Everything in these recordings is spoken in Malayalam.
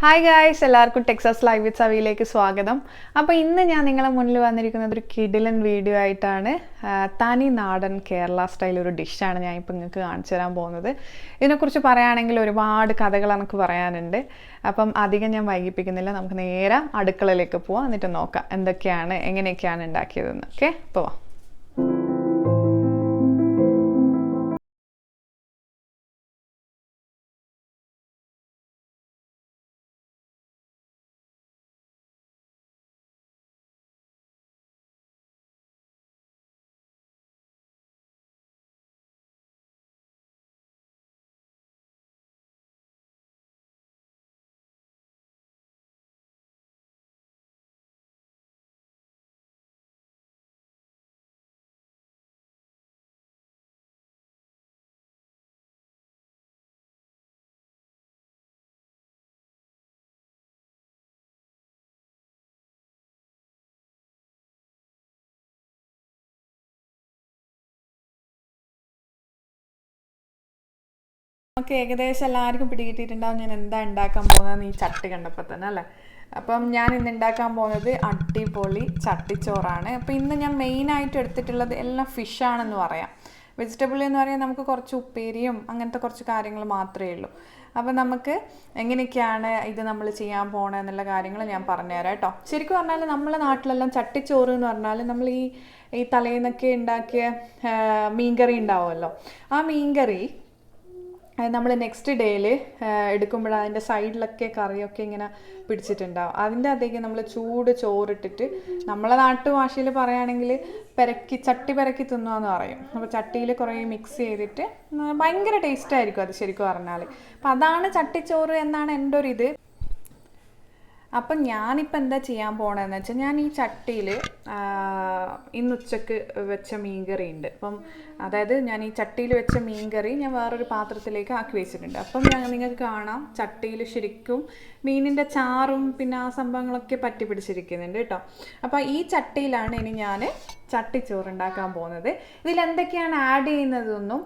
ഹായ് ഗായ്സ് എല്ലാവർക്കും ടെക്സസ് ലൈവ് വിത്ത് സവിയിലേക്ക് സ്വാഗതം. അപ്പോൾ ഇന്ന് ഞാൻ നിങ്ങളെ മുന്നിൽ വന്നിരിക്കുന്നത് ഒരു കിഡിലൻ വീഡിയോ ആയിട്ടാണ്. തനി നാടൻ കേരള സ്റ്റൈൽ ഒരു ഡിഷാണ് ഞാൻ ഇപ്പോൾ നിങ്ങൾക്ക് കാണിച്ചു തരാൻ പോകുന്നത്. ഇതിനെക്കുറിച്ച് പറയുകയാണെങ്കിൽ ഒരുപാട് കഥകൾ എനിക്ക് പറയാനുണ്ട്. അപ്പം അധികം ഞാൻ വൈകിപ്പിക്കുന്നില്ല. നമുക്ക് നേരെ അടുക്കളയിലേക്ക് പോവാം. എന്നിട്ട് നോക്കാം എന്തൊക്കെയാണ് എങ്ങനെയൊക്കെയാണ് ഉണ്ടാക്കിയതെന്ന്. ഓക്കെ പോവാം നമുക്ക് ഏകദേശം എല്ലാവർക്കും പിടികിട്ടിയിട്ടുണ്ടാവും ഞാൻ എന്താ ഉണ്ടാക്കാൻ പോകുന്നത് ഈ ചട്ടി കണ്ടപ്പോൾ തന്നെ അല്ലേ? അപ്പം ഞാൻ ഇന്ന് ഉണ്ടാക്കാൻ പോകുന്നത് അടിപൊളി ചട്ടിച്ചോറാണ്. അപ്പം ഇന്ന് ഞാൻ മെയിനായിട്ട് എടുത്തിട്ടുള്ളത് എല്ലാം ഫിഷാണെന്ന് പറയാം. വെജിറ്റബിൾ എന്ന് പറയാൻ നമുക്ക് കുറച്ച് ഉപ്പേരിയും അങ്ങനത്തെ കുറച്ച് കാര്യങ്ങൾ മാത്രമേ ഉള്ളൂ. അപ്പം നമുക്ക് എങ്ങനെയൊക്കെയാണ് ഇത് നമ്മൾ ചെയ്യാൻ പോണത് എന്നുള്ള കാര്യങ്ങൾ ഞാൻ പറഞ്ഞുതരാം കേട്ടോ. ശരിക്കും പറഞ്ഞാൽ നമ്മളെ നാട്ടിലെല്ലാം ചട്ടിച്ചോറ് എന്ന് പറഞ്ഞാൽ നമ്മൾ ഈ ഈ തലേന്നൊക്കെ ഉണ്ടാക്കിയ മീൻകറി ഉണ്ടാവുമല്ലോ. ആ മീൻകറി നമ്മൾ നെക്സ്റ്റ് ഡേയിൽ എടുക്കുമ്പോൾ അതിന്റെ സൈഡിലൊക്കെ കറിയൊക്കെ ഇങ്ങനെ പിടിച്ചിട്ടുണ്ടാവും. അതിന്റെ അതേക്ക് നമ്മൾ ചൂട് ചോറിട്ടിട്ട് നമ്മളെ നാട്ടു ഭാഷയിൽ പറയുകയാണെങ്കിൽ പെരക്കി ചട്ടി പെരക്കി തിന്നുകയെന്ന് പറയും. അപ്പോൾ ചട്ടിയിൽ കുറേ മിക്സ് ചെയ്തിട്ട് ഭയങ്കര ടേസ്റ്റ് ആയിരിക്കും അത് ശരിക്കും പറഞ്ഞാൽ അപ്പം അതാണ് ചട്ടിച്ചോറ് എന്നാണ് എന്റെ ഒരു ഇത് അപ്പം ഞാനിപ്പോൾ എന്താ ചെയ്യാൻ പോണതെന്ന് വെച്ചാൽ ഞാൻ ഈ ചട്ടിയിൽ ഇന്ന് ഉച്ചയ്ക്ക് വെച്ച മീൻകറി ഉണ്ട് അപ്പം അതായത് ഞാൻ ഈ ചട്ടിയിൽ വെച്ച മീൻകറി ഞാൻ വേറൊരു പാത്രത്തിലേക്ക് ആക്കി വെച്ചിട്ടുണ്ട്. അപ്പം ഞാൻ നിങ്ങൾക്ക് കാണാം ചട്ടിയിൽ ശരിക്കും മീനിന്റെ ചാറും പിന്നെ ആ സംഭവങ്ങളൊക്കെ പറ്റി പിടിച്ചിരിക്കുന്നുണ്ട് കേട്ടോ. അപ്പോൾ ഈ ചട്ടിയിലാണ് ഇനി ഞാൻ ചട്ടിച്ചോറ് ഉണ്ടാക്കാൻ പോകുന്നത്. ഇതിൽ എന്തൊക്കെയാണ് ആഡ് ചെയ്യുന്നതെന്നും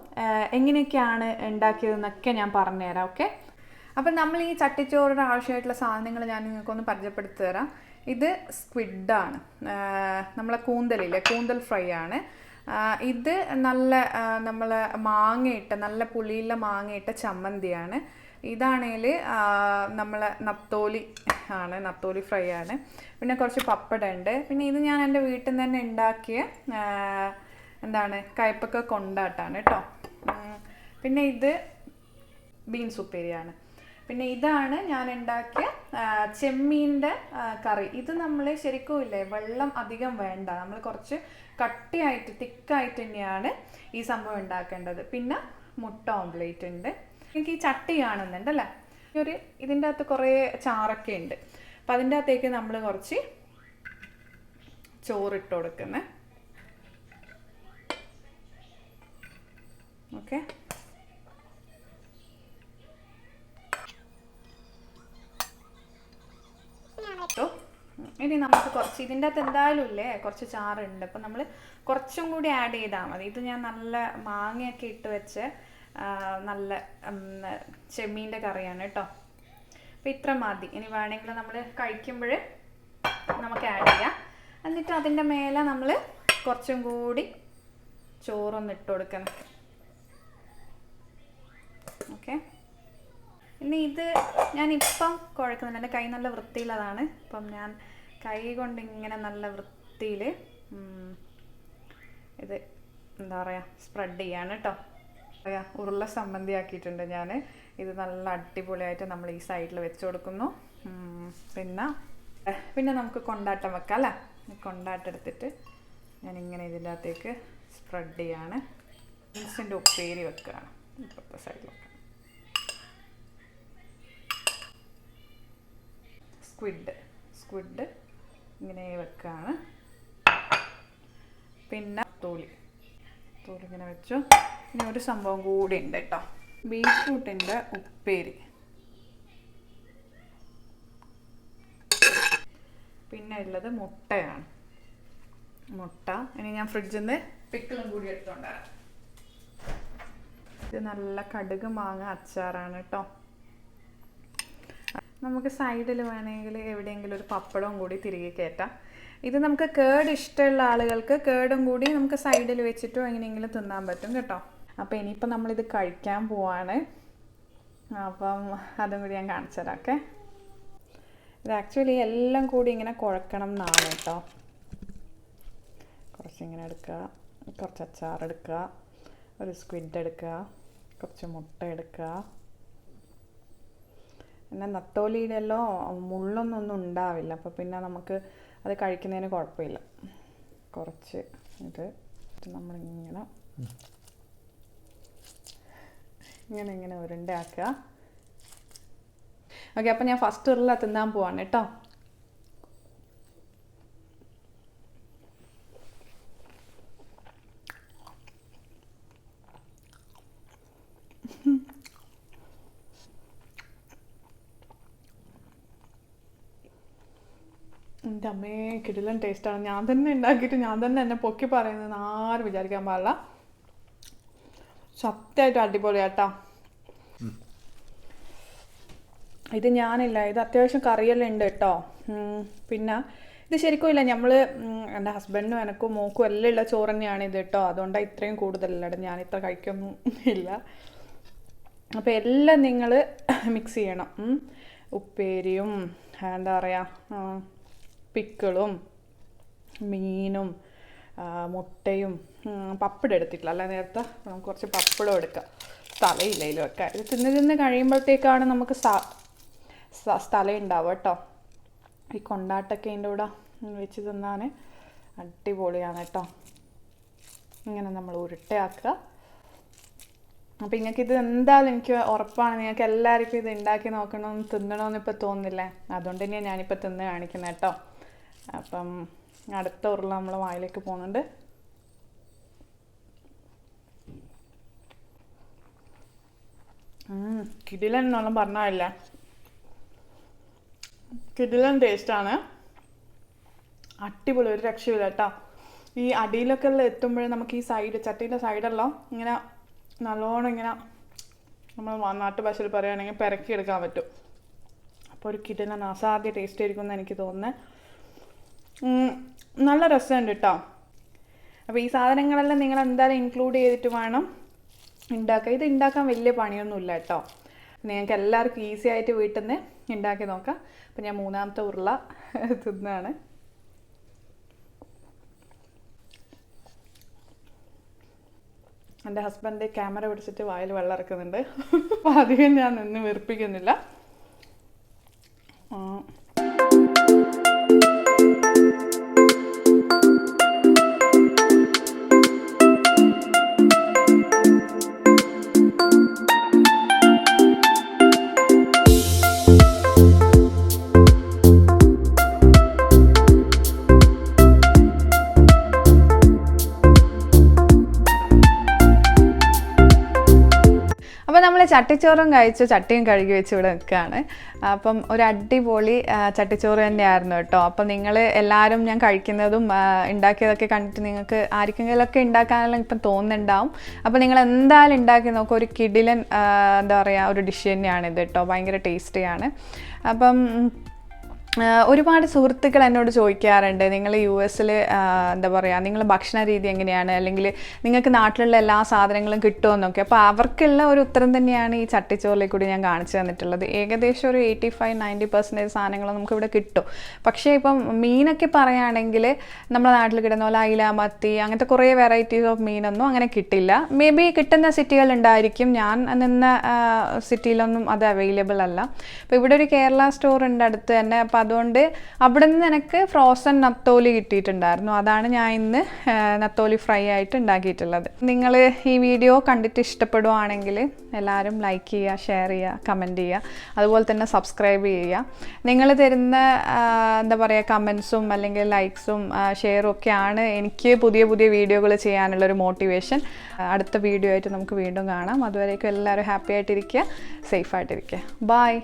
എങ്ങനെയൊക്കെയാണ് ഉണ്ടാക്കിയതെന്നൊക്കെ ഞാൻ പറഞ്ഞുതരാം ഓക്കെ? അപ്പം നമ്മൾ ഈ ചട്ടിച്ചോറിന് ആവശ്യമായിട്ടുള്ള സാധനങ്ങൾ ഞാൻ നിങ്ങൾക്കൊന്ന് പരിചയപ്പെടുത്തി തരാം. ഇത് സ്ക്വിഡാണ് നമ്മളെ കൂന്തലില്ലേ? കൂന്തൽ ഫ്രൈ ആണ്. ഇത് നല്ല നമ്മൾ മാങ്ങയിട്ട നല്ല പുളിയുള്ള മാങ്ങയിട്ട ചമ്മന്തിയാണ്. ഇതാണേൽ നമ്മളെ നത്തോലി ആണ് നത്തോലി ഫ്രൈ ആണ്. പിന്നെ കുറച്ച് പപ്പടം ഉണ്ട്. പിന്നെ ഇത് ഞാൻ എന്റെ വീട്ടിൽ നിന്ന് തന്നെ ഉണ്ടാക്കിയ എന്താണ് കയ്പക്ക കൊണ്ടാട്ടാണ് കേട്ടോ. പിന്നെ ഇത് ബീൻസ് ഉപ്പേരിയാണ് പിന്നെ ഇതാണ് ഞാൻ ഉണ്ടാക്കിയ ചെമ്മീന്റെ കറി. ഇത് നമ്മൾ ശരിക്കും ഇല്ലേ വെള്ളം അധികം വേണ്ട. നമ്മൾ കുറച്ച് കട്ടിയായിട്ട് തിക്കായിട്ട് തന്നെയാണ് ഈ സംഭവം ഉണ്ടാക്കേണ്ടത്. പിന്നെ മുട്ട ഓംലേറ്റ് ഉണ്ട്. എനിക്ക് ഈ ചട്ടി കാണുന്നുണ്ട് അല്ലേ? ഒരു ഇതിന്റെ അകത്ത് കുറേ ചാറൊക്കെ ഉണ്ട്. അപ്പം അതിന്റെ അകത്തേക്ക് നമ്മൾ കുറച്ച് ചോറിട്ട് കൊടുക്കുന്നത് ഓക്കെ കേട്ടോ ഇനി നമുക്ക് കുറച്ച് ഇതിന്റെ അകത്ത് എന്തായാലും ഇല്ലേ? കുറച്ച് ചാറുണ്ട്. അപ്പം നമ്മൾ കുറച്ചും കൂടി ആഡ് ചെയ്താൽ മതി. ഇത് ഞാൻ നല്ല മാങ്ങയൊക്കെ ഇട്ട് വെച്ച് നല്ല ചെമ്മീന്റെ കറിയാണ് കേട്ടോ അപ്പം ഇത്ര മതി. ഇനി വേണമെങ്കിൽ നമ്മൾ കഴിക്കുമ്പോൾ നമുക്ക് ആഡ് ചെയ്യാം. എന്നിട്ട് അതിന്റെ മേലെ നമ്മൾ കുറച്ചും കൂടി ചോറൊന്ന് ഇട്ട് കൊടുക്കണം. ഓക്കെ. ഇനി ഇത് ഞാൻ ഇപ്പം കുഴക്കുന്നുണ്ട് എന്റെ കൈ നല്ല വൃത്തിയുള്ളതാണ്. ഇപ്പം ഞാൻ കൈ കൊണ്ട് ഇങ്ങനെ നല്ല വൃത്തിയിൽ ഇത് എന്താ പറയുക സ്പ്രെഡ് ചെയ്യാണ് കേട്ടോ പറയാ ഉരുള സംബന്ധിയാക്കിയിട്ടുണ്ട് ഞാൻ ഇത് നല്ല അടിപൊളിയായിട്ട് നമ്മൾ ഈ സൈഡിൽ വെച്ച് കൊടുക്കുന്നു. പിന്നെ പിന്നെ നമുക്ക് കൊണ്ടാട്ടം വെക്കാം അല്ലേ? കൊണ്ടാട്ടം എടുത്തിട്ട് ഇങ്ങനെ ഇതിന്റെ അകത്തേക്ക് സ്പ്രെഡ് ചെയ്യാണ്. ഇൻസ്റ്റന്റ് ഉപ്പേരി വെക്കുകയാണ് ഇപ്പോഴത്തെ സൈഡിൽ വെക്കാം സ്ക്വിഡ് സ്ക്വിഡ് ഇങ്ങനെ വെക്കുകയാണ് പിന്നെ തോലി തോലി ഇങ്ങനെ വെച്ചു. ഇനി ഒരു സംഭവം കൂടി ഉണ്ട് കേട്ടോ. ബീറ്റ്റൂട്ടിന്റെ ഉപ്പേരി. പിന്നെ ഉള്ളത് മുട്ടയാണ്. മുട്ട. ഇനി ഞാൻ ഫ്രിഡ്ജിൽ നിന്ന് പിക്കിളും കൂടി എടുത്തുകൊണ്ടുവരാം ഇത് നല്ല കടുക് മാങ്ങ അച്ചാറാണ് കേട്ടോ. നമുക്ക് സൈഡിൽ വേണമെങ്കിൽ എവിടെയെങ്കിലും ഒരു പപ്പടവും കൂടി തിരികെ കയറ്റാം. ഇത് നമുക്ക് കേട് ഇഷ്ടമുള്ള ആളുകൾക്ക് കേടും കൂടി നമുക്ക് സൈഡിൽ വെച്ചിട്ടോ എങ്ങനെയെങ്കിലും തിന്നാൻ പറ്റും കേട്ടോ. അപ്പോൾ ഇനിയിപ്പോൾ നമ്മളിത് കഴിക്കാൻ പോവാണ്. അപ്പം അതും കൂടി ഞാൻ കാണിച്ചു തരാം ഓക്കെ? ഇത് ആക്ച്വലി എല്ലാം കൂടി ഇങ്ങനെ കുഴക്കണം എന്നാണ് കേട്ടോ. കുറച്ചിങ്ങനെ എടുക്കുക കുറച്ച് അച്ചാർ എടുക്കുക ഒരു സ്ക്വിഡ് എടുക്കുക കുറച്ച് മുട്ട എടുക്കുക. പിന്നെ നത്തോലിയുടെ എല്ലാം മുള്ളൊന്നും ഒന്നും ഉണ്ടാവില്ല. അപ്പോൾ പിന്നെ നമുക്ക് അത് കഴിക്കുന്നതിന് കുഴപ്പമില്ല. കുറച്ച് ഇത് നമ്മളിങ്ങനെ ഇങ്ങനെ ഇങ്ങനെ ഉരുണ്ടയാക്കുക ഓക്കെ അപ്പം ഞാൻ ഫസ്റ്റ് ഉരുള തിന്നാൻ പോവാണ് കേട്ടോ. എന്റെ അമ്മേ കിടിലൻ ടേസ്റ്റാണ് ഞാൻ തന്നെ ഉണ്ടാക്കിയിട്ട് ഞാൻ തന്നെ എന്നെ പൊക്കി പറയുന്നത് ആരും വിചാരിക്കാൻ പാടില്ല. സത്യമായിട്ടും അടിപൊളിയാട്ടോ. ഇത് ഞാനില്ല ഇത് അത്യാവശ്യം കറിയെല്ലാം ഉണ്ട് കേട്ടോ. പിന്നെ ഇത് ശരിക്കും ഇല്ല നമ്മൾ എന്റെ ഹസ്ബൻഡിനും എനക്കും മോക്കും എല്ലാം ഉള്ള ചോറ് തന്നെയാണ് ഇത് കേട്ടോ. അതുകൊണ്ടാണ് ഇത്രയും കൂടുതലല്ല ഞാൻ ഇത്ര കഴിക്കൊന്നും ഇല്ല. അപ്പോൾ എല്ലാം നിങ്ങൾ മിക്സ് ചെയ്യണം. ഉപ്പേരിയും എന്താ പറയുക പിക്കിളും മീനും മുട്ടയും പപ്പടം എടുത്തിട്ടില്ല അല്ല നേരത്തെ നമുക്ക് കുറച്ച് പപ്പടം എടുക്കാം. സ്ഥലമില്ലതിലും ഒക്കെ. ഇത് തിന്ന് തിന്ന് കഴിയുമ്പോഴത്തേക്കാണ് നമുക്ക് സ്ഥലം ഉണ്ടാവുക കേട്ടോ. ഈ കൊണ്ടാട്ടൊക്കെ അതിന്റെ കൂടെ വെച്ച് തിന്നാൻ അടിപൊളിയാണ് കേട്ടോ. ഇങ്ങനെ നമ്മൾ ഉരുട്ടയാക്കുക. അപ്പം നിങ്ങൾക്ക് ഇത് എന്തായാലും എനിക്ക് ഉറപ്പാണ്. നിങ്ങൾക്ക് എല്ലാവർക്കും ഇത് ഉണ്ടാക്കി നോക്കണമെന്ന് തിന്നണമെന്ന് ഇപ്പോൾ തോന്നുന്നില്ലേ? അതുകൊണ്ട് തന്നെയാണ് ഞാനിപ്പോൾ തിന്ന് കാണിക്കുന്നത് കേട്ടോ. അപ്പം അടുത്ത ഉരുള നമ്മൾ വായിലേക്ക് പോകുന്നുണ്ട്. കിടിലൻ എന്നൊന്നും പറഞ്ഞാലില്ല കിടിലൻ ടേസ്റ്റാണ് അടിപൊളി ഒരു രക്ഷയില്ല കേട്ടോ. ഈ അടിയിലൊക്കെ ഉള്ള എത്തുമ്പോഴേ നമുക്ക് ഈ സൈഡ് ചട്ടീന്റെ സൈഡെല്ലാം ഇങ്ങനെ നല്ലോണം ഇങ്ങനെ നമ്മൾ നാട്ടുഭാഷയിൽ പറയുകയാണെങ്കിൽ പെരക്കി എടുക്കാൻ പറ്റും. അപ്പോൾ ഒരു കിടിലൻ അസാധ്യ ടേസ്റ്റ് ആയിരിക്കും എന്ന് എനിക്ക് തോന്നുന്നത് നല്ല രസമുണ്ട് കേട്ടോ അപ്പോൾ ഈ സാധനങ്ങളെല്ലാം നിങ്ങൾ എന്തായാലും ഇൻക്ലൂഡ് ചെയ്തിട്ട് വേണം ഉണ്ടാക്കുക ഇത് ഉണ്ടാക്കാൻ വലിയ പണിയൊന്നുമില്ല കേട്ടോ നിങ്ങൾക്ക് എല്ലാവർക്കും ഈസി ആയിട്ട് വീട്ടിൽ നിന്ന് ഉണ്ടാക്കി നോക്കാം. അപ്പം ഞാൻ മൂന്നാമത്തെ ഉരുള തിന്നാണ്. എന്റെ ഹസ്ബൻഡ് ക്യാമറ പിടിച്ചിട്ട് വായിൽ വെള്ളം ഇറക്കുന്നുണ്ട്. അപ്പോൾ അധികം ഞാൻ നിന്ന് വെറുപ്പിക്കുന്നില്ല. നമ്മൾ ചട്ടിച്ചോറും കഴിച്ചു ചട്ടിയും കഴുകി വെച്ച് ഇവിടെ നിൽക്കുകയാണ്. അപ്പം ഒരു അടിപൊളി ചട്ടിച്ചോറ് തന്നെയായിരുന്നു കേട്ടോ. അപ്പം നിങ്ങൾ എല്ലാവരും ഞാൻ കഴിക്കുന്നതും ഉണ്ടാക്കിയതൊക്കെ കണ്ടിട്ട് നിങ്ങൾക്ക് ആർക്കെങ്കിലുമൊക്കെ ഉണ്ടാക്കാനെല്ലാം ഇപ്പം തോന്നുന്നുണ്ടാവും. അപ്പം നിങ്ങൾ എന്തായാലും ഉണ്ടാക്കി നോക്കുക ഒരു കിടിലൻ എന്താ പറയുക ഒരു ഡിഷ് തന്നെയാണ് ഇത് കേട്ടോ. ഭയങ്കര ടേസ്റ്റിയാണ്. അപ്പം ഒരുപാട് സുഹൃത്തുക്കൾ എന്നോട് ചോദിക്കാറുണ്ട് നിങ്ങൾ യു എസിൽ എന്താ പറയുക നിങ്ങൾ ഭക്ഷണ രീതി എങ്ങനെയാണ്? അല്ലെങ്കിൽ നിങ്ങൾക്ക് നാട്ടിലുള്ള എല്ലാ സാധനങ്ങളും കിട്ടുമെന്നൊക്കെ അപ്പോൾ അവർക്കുള്ള ഒരു ഉത്തരം തന്നെയാണ് ഈ ചട്ടിച്ചോറിൽ കൂടി ഞാൻ കാണിച്ചു തന്നിട്ടുള്ളത്. ഏകദേശം ഒരു എയ്റ്റി ഫൈവ് നയന്റി പെർസെന്റേജ് സാധനങ്ങൾ നമുക്കിവിടെ കിട്ടും. പക്ഷേ ഇപ്പം മീനൊക്കെ പറയുകയാണെങ്കിൽ നമ്മുടെ നാട്ടിൽ കിട്ടുന്ന പോലെ അയില മത്തി അങ്ങനത്തെ കുറേ വെറൈറ്റീസ് ഓഫ് മീനൊന്നും അങ്ങനെ കിട്ടില്ല. മേ ബി കിട്ടുന്ന സിറ്റികൾ ഉണ്ടായിരിക്കും. ഞാൻ നിന്ന സിറ്റിയിലൊന്നും അത് അവൈലബിൾ അല്ല. അപ്പോൾ ഇവിടെ ഒരു കേരള സ്റ്റോർ ഉണ്ട് അടുത്ത് തന്നെ അപ്പോൾ അതുകൊണ്ട് അവിടെ നിന്ന് എനിക്ക് ഫ്രോസൺ നത്തോലി കിട്ടിയിട്ടുണ്ടായിരുന്നു. അതാണ് ഞാൻ ഇന്ന് നത്തോലി ഫ്രൈ ആയിട്ട് ഉണ്ടാക്കിയിട്ടുള്ളത്. നിങ്ങൾ ഈ വീഡിയോ കണ്ടിട്ട് ഇഷ്ടപ്പെടുവാണെങ്കിൽ എല്ലാവരും ലൈക്ക് ചെയ്യുക ഷെയർ ചെയ്യുക കമന്റ് ചെയ്യുക. അതുപോലെ തന്നെ സബ്സ്ക്രൈബ് ചെയ്യുക. നിങ്ങൾ തരുന്ന എന്താ പറയുക കമൻസും അല്ലെങ്കിൽ ലൈക്സും ഷെയറും ഒക്കെയാണ് എനിക്ക് പുതിയ പുതിയ വീഡിയോകൾ ചെയ്യാനുള്ള ഒരു മോട്ടിവേഷൻ അടുത്ത വീഡിയോ ആയിട്ട് നമുക്ക് വീണ്ടും കാണാം. അതുവരേക്കും എല്ലാവരും ഹാപ്പി ആയിട്ടിരിക്കുക സേഫ് ആയിട്ടിരിക്കുക. ബായ്